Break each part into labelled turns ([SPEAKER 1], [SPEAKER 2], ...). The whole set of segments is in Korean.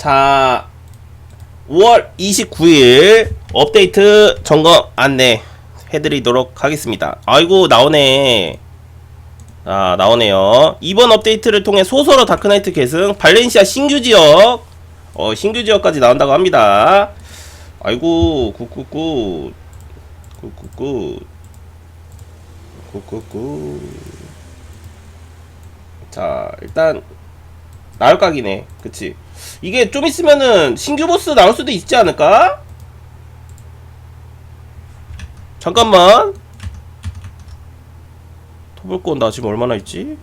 [SPEAKER 1] 자, 5월 29일 업데이트 점검 안내 해드리도록 하겠습니다. 아이고, 나오네. 아, 나오네요. 이번 업데이트를 통해 소설어 다크나이트 계승, 발렌시아 신규 지역, 어, 신규 지역까지 나온다고 합니다. 아이고, 굿굿굿. 굿굿굿. 굿굿굿. 자, 일단, 나올 각이네. 그치. 이게 좀 있으면은 신규 보스 나올 수도 있지 않을까? 잠깐만. 토벌권 나 지금 얼마나 있지?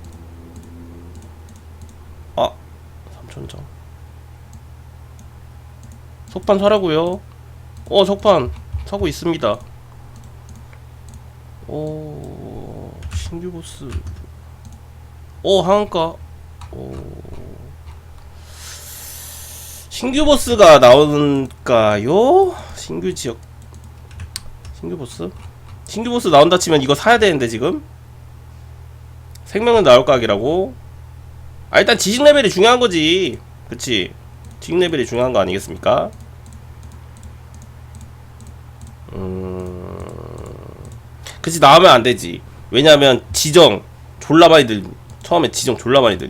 [SPEAKER 1] 아, 3천장. 석판 사라고요? 어, 석판 사고 있습니다. 오, 신규 보스. 오, 하한가. 오. 신규 보스가 나올까요? 신규 지역 신규 보스? 신규 보스 나온다 치면 이거 사야 되는데 지금 생명은 나올 각이라고? 아 일단 지식 레벨이 중요한 거지 그치 지식 레벨이 중요한 거 아니겠습니까? 음... 그치 나오면 안 되지 왜냐면 지정 졸라 많이 들 처음에 지정 졸라 많이 들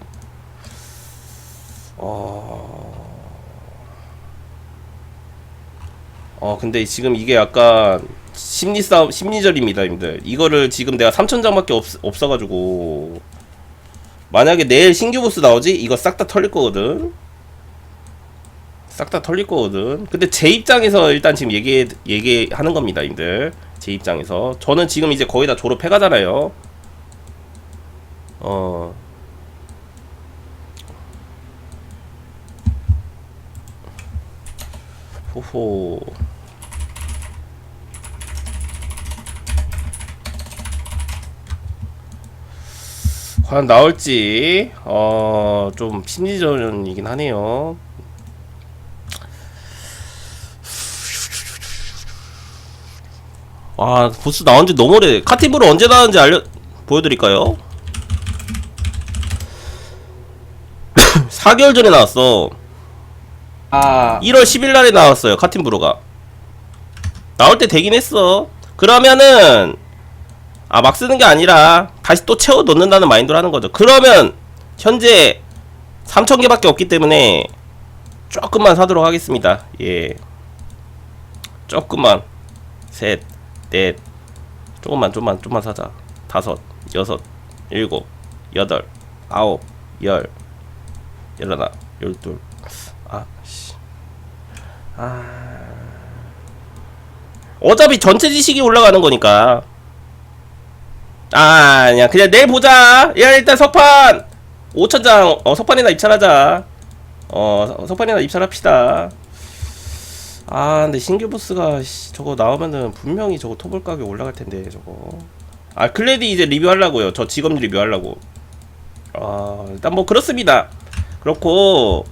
[SPEAKER 1] 어... 어 근데 지금 이게 약간 심리 싸움 심리전입니다 님들. 이거를 지금 내가 3천장밖에 없, 없어가지고. 만약에 내일 신규 보스 나오지? 이거 싹 다 털릴 거거든. 싹 다 털릴 거거든. 근데 제 입장에서 일단 지금 얘기 얘기하는 겁니다 님들. 제 입장에서. 저는 지금 이제 거의 다 졸업해 가잖아요. 어. 호호 과연 나올지 어 좀 심리전이긴 하네요. 아 보스 나온 지 너무 오래. 카티브로 언제 나왔는지 알려 보여드릴까요? 4개월 전에 나왔어.
[SPEAKER 2] 아,
[SPEAKER 1] 1월 10일 날에 나왔어요. 카틴브로가. 나올 때 되긴 했어. 그러면은 아 막 쓰는 게 아니라 다시 또 채워 넣는다는 마인드로 하는 거죠. 그러면 현재 3,000개밖에 없기 때문에 조금만 사도록 하겠습니다. 예. 조금만 셋, 넷, 조금만 좀만 좀만 사자. 다섯, 여섯, 일곱, 여덟, 아홉, 열, 열하나, 열둘. 아, 씨. 아. 어차피 전체 지식이 올라가는 거니까. 아, 아니야. 그냥 내일 보자. 야, 일단 석판! 5천장, 어, 석판이나 입찰하자. 어, 석판이나 입찰합시다. 아, 근데 신규 보스가, 씨, 저거 나오면은 분명히 저거 토벌 가격 올라갈 텐데, 저거. 아, 클레디 이제 리뷰하려고요. 저 직업 리뷰하려고. 아, 일단 뭐, 그렇습니다. 그렇고,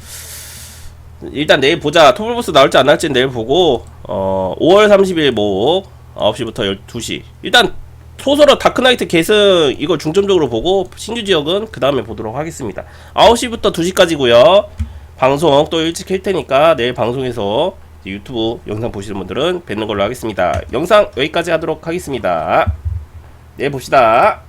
[SPEAKER 1] 일단 내일 보자. 토벌 보스 나올지 안 나올지 내일 보고 어 5월 30일 뭐 9시부터 12시. 일단 소설어 다크나이트 계승 이거 중점적으로 보고 신규 지역은 그 다음에 보도록 하겠습니다. 9시부터 2시까지고요. 방송 또 일찍 할 테니까 내일 방송에서 유튜브 영상 보시는 분들은 뵙는 걸로 하겠습니다. 영상 여기까지 하도록 하겠습니다. 내일 봅시다.